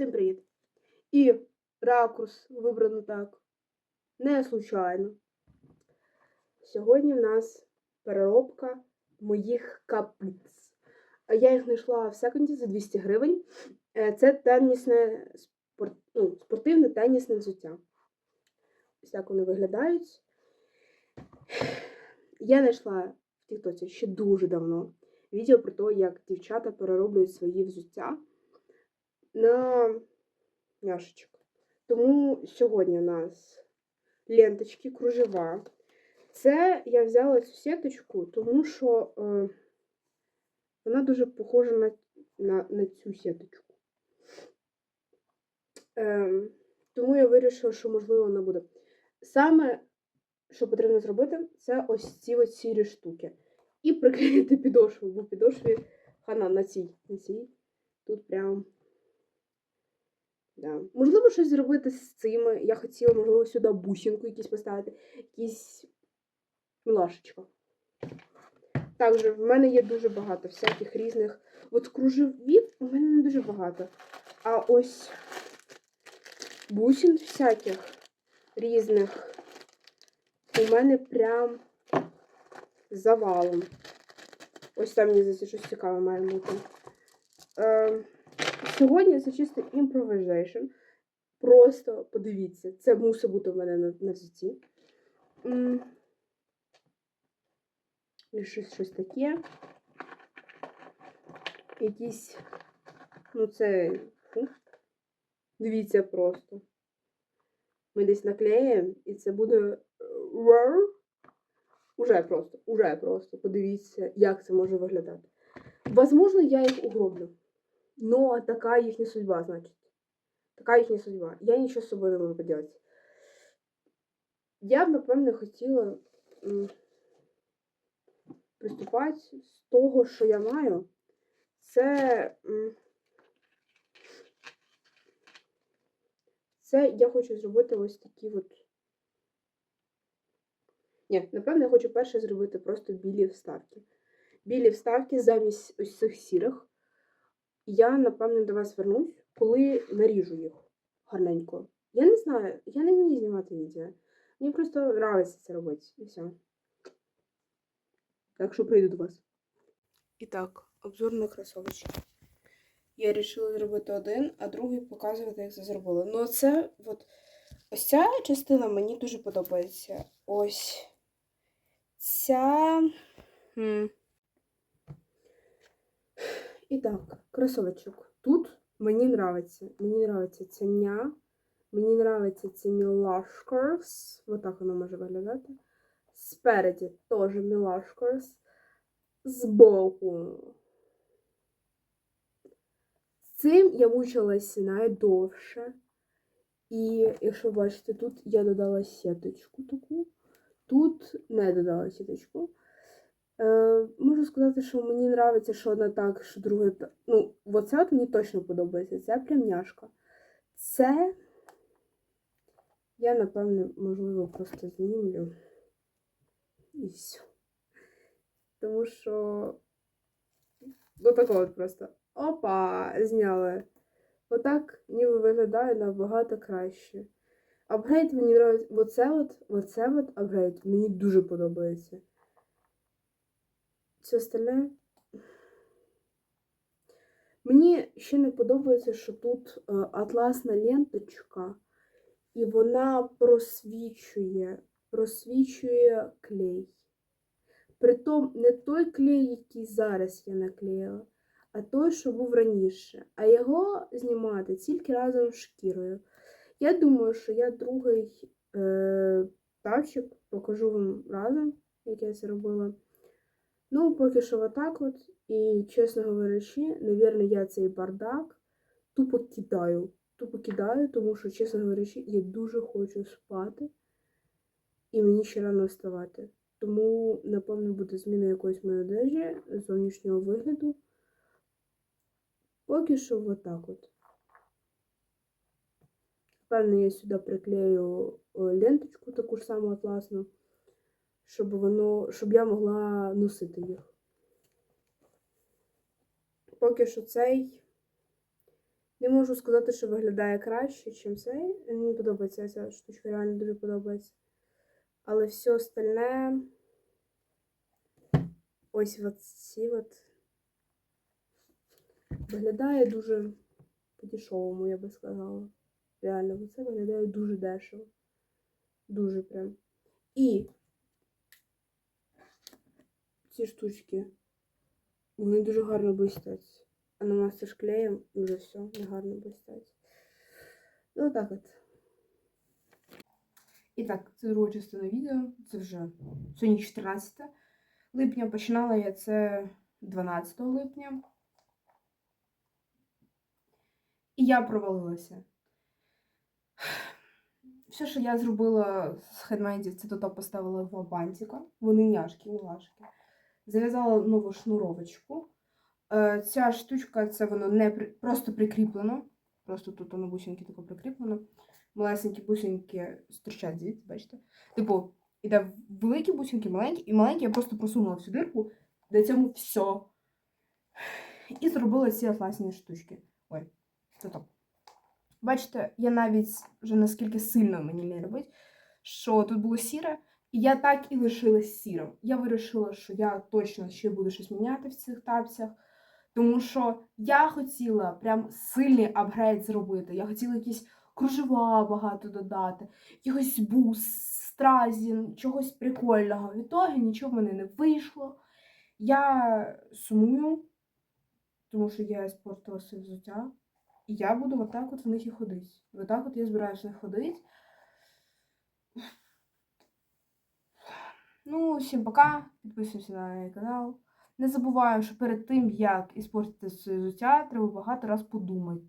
Всім привіт! І ракурс вибрано так. Не случайно. Сьогодні в нас переробка моїх каплиць. Я їх знайшла в секонді за 200 гривень. Е, Це тенісне спорт... ну, спортивне тенісне взуття. Ось так вони виглядають. Я знайшла в Тіктоці ще дуже давно відео про те, як дівчата перероблюють свої взуття на няшечок. Тому сьогодні у нас ленточки, кружева. Це я взяла цю сіточку, тому що е, вона дуже похожа на, на, на цю сіточку. Е, тому я вирішила, що можливо вона буде. Саме, що потрібно зробити, це ось ці ось сірі штуки. І приклеїти підошву, бо підошві хана на цій. На цій. Тут прям. Да. Можливо, щось зробити з цими. Я хотіла, можливо, сюди бусинку якісь поставити, якісь милашечко. Також в мене є дуже багато всяких різних. От кружевів у мене не дуже багато. А ось бусин всяких різних у мене прям завалом. Ось там мені здається, щось цікаве має бути. Е, Сьогодні це чисто improvisation. Просто подивіться, це мусить бути в мене на, на. М. І щось, щось таке. Якісь. Ну, це. Дивіться просто. Ми десь наклеїмо, і це буде. е. Уже просто, уже просто. Подивіться, як це може виглядати. Возможно, я їх угроблю. Но така їхня судьба, значить. Така їхня судьба. Я нічого з собою не можу поділати. Я б, напевно, хотіла приступати з того, що я маю. Це. Це я хочу зробити ось такі от. Ні, напевно, я хочу перше зробити просто білі вставки. Білі вставки замість ось цих сірих. Я, напевно, до вас вернусь, коли наріжу їх гарненько. Я не знаю, я не вмію знімати відео. Мені просто подобається це робити. І все. Так що прийду до вас. І так, обзор на кросовочки. Я вирішила зробити один, а другий показувати, як це зробила. Ну, це от ось ця частина мені дуже подобається. Ось ця. Хм. І так, кросовочок. Тут мені нравиться. Мені нравиться ціня. Мені нравиться ці мілашкорс. Вот так воно може виглядати. Спереді теж мілашкорс. Збоку. З цим я мучилась найдовше. І, якщо бачите, тут я додала сіточку таку. Тут не додала сіточку. Е, можу сказати, що мені подобається, що одна так, що друга так. Ну, оце от мені точно подобається. Це прям няшка. Це я, напевно, можливо, просто знімлю. І все. Тому що до такого от просто. Опа! Зняли. Отак ніби виглядає набагато краще. Апгрейд мені подобається. Оце от, оце от апгрейд мені дуже подобається. Все остальне. Мені ще не подобається, що тут е, атласна ленточка, і вона просвічує, просвічує клей. Притом не той клей, який зараз я наклеїла, а той, що був раніше. А його знімати тільки разом з шкірою. Я думаю, що я другий е, тавчик покажу вам разом, як я це робила. Ну, поки що отак от. І, чесно говорячи, навірно, я цей бардак тупо кидаю. Тупо кидаю, тому що, чесно говорячи, я дуже хочу спати. І мені ще рано вставати. Тому, напевно, буде зміна якоїсь моєї одежі, зовнішнього вигляду. Поки що отак от. Певно, я сюди приклею е, ленточку таку ж саму атласну щоб воно, щоб я могла носити їх. Поки що цей Не можу сказати, що виглядає краще, ніж цей. Мені подобається ця штучка, реально дуже подобається. Але все остальне. Ось ці от. Виглядає дуже по-дешевому, я би сказала. Реально, це виглядає дуже дешево. Дуже прям. І ці штучки, вони дуже гарно блистять. А намастиш клеєм і вже все, не гарно блистять. Ну, так от. І так, це друга частина відео. Це вже сьогодні 14 липня. Починала я це 12 липня. І я провалилася. Все, що я зробила з хендмейдів, це тут поставила два бантика. Вони няшкі, мілашки. Зав'язала нову шнуровочку. Е, Ця штучка, це воно не просто прикріплено. Просто тут воно бусинки тако прикріплено. Малесенькі бусинки стирчать звідси, бачите? Типу, іде великі бусинки, маленькі, і маленькі я просто просунула всю дирку, до цьому все. І зробила ці атласні штучки. Ой, це так. Бачите, я навіть вже наскільки сильно мені не робить, що тут було сіре, і я так і лишилась сірим. Я вирішила, що я точно ще буду щось міняти в цих тапцях, тому що я хотіла прям сильний апгрейд зробити. Я хотіла якісь кружева багато додати, якийсь бус, стразін, чогось прикольного. В ітогі нічого в мене не вийшло. Я сумую, тому що я спортила своє взуття. І я буду отак от в них і ходити. Отак от я збираюся ходити. Ну, всім пока. Підписуємося на мій канал. Не забуваю, що перед тим, як іспортити своє взуття, треба багато раз подумати.